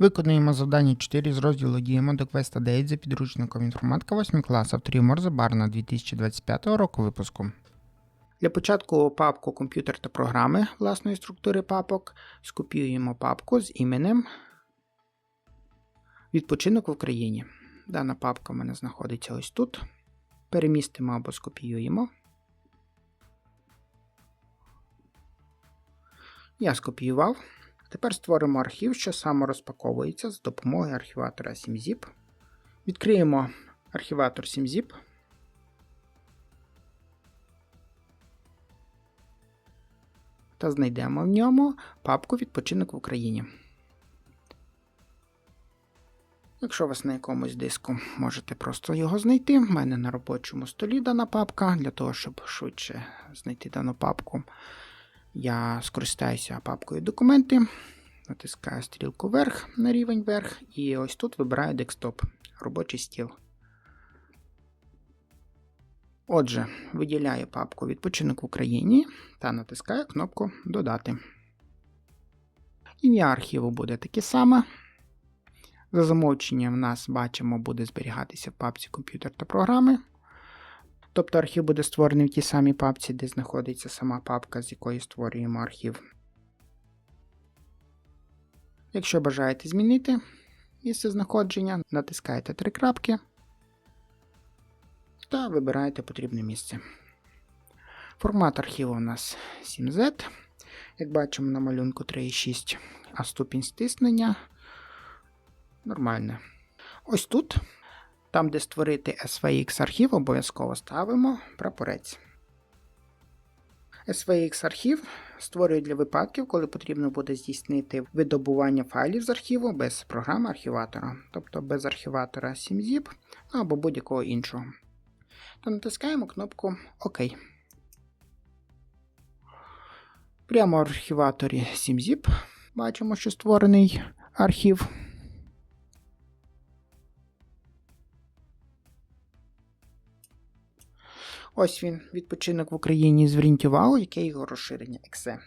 Виконуємо завдання 4 з розділу Діємо до квеста 9 за підручником інформатика 8 клас авторів Морзе Барна 2025 року випуску. Для початку папку комп'ютер та програми власної структури папок скопіюємо папку з іменем Відпочинок в Україні. Дана папка в мене знаходиться ось тут. Перемістимо або скопіюємо. Я скопіював. Тепер створимо архів, що саморозпаковується за допомогою архіватора 7zip. Відкриємо архіватор 7zip. Та знайдемо в ньому папку Відпочинок в Україні. Якщо у вас на якомусь диску можете просто його знайти. У мене на робочому столі дана папка. Для того, щоб швидше знайти дану папку, я скористаюся папкою документи. Натискаю стрілку вверх на рівень вверх, і ось тут вибираю декстоп, робочий стіл. Отже, виділяю папку Відпочинок в Україні та натискаю кнопку Додати. Ім'я архіву буде таке саме. За замовченням в нас бачимо, буде зберігатися в папці комп'ютер та програми. Тобто архів буде створений в тій самій папці, де знаходиться сама папка, з якої створюємо архів. Якщо бажаєте змінити місце знаходження, натискаєте три крапки та вибираєте потрібне місце. Формат архіву у нас 7Z. Як бачимо на малюнку 3,6, а ступінь стиснення нормальне. Ось тут, там, де створити SVX архів, обов'язково ставимо прапорець. SVX архів створюють для випадків, коли потрібно буде здійснити видобування файлів з архіву без програми архіватора, тобто без архіватора 7zip або будь-якого іншого. Та натискаємо кнопку ОК. Прямо в архіваторі 7zip бачимо, що створений архів. Ось він, відпочинок в Україні. Зверніть яке його розширення ексе.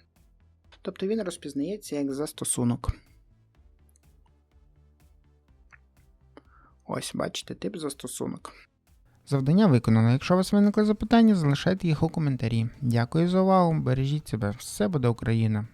Тобто він розпізнається як застосунок. Ось, бачите, тип застосунок. Завдання виконано. Якщо у вас виникли запитання, залишайте їх у коментарі. Дякую за увагу. Бережіть себе. Все буде Україна!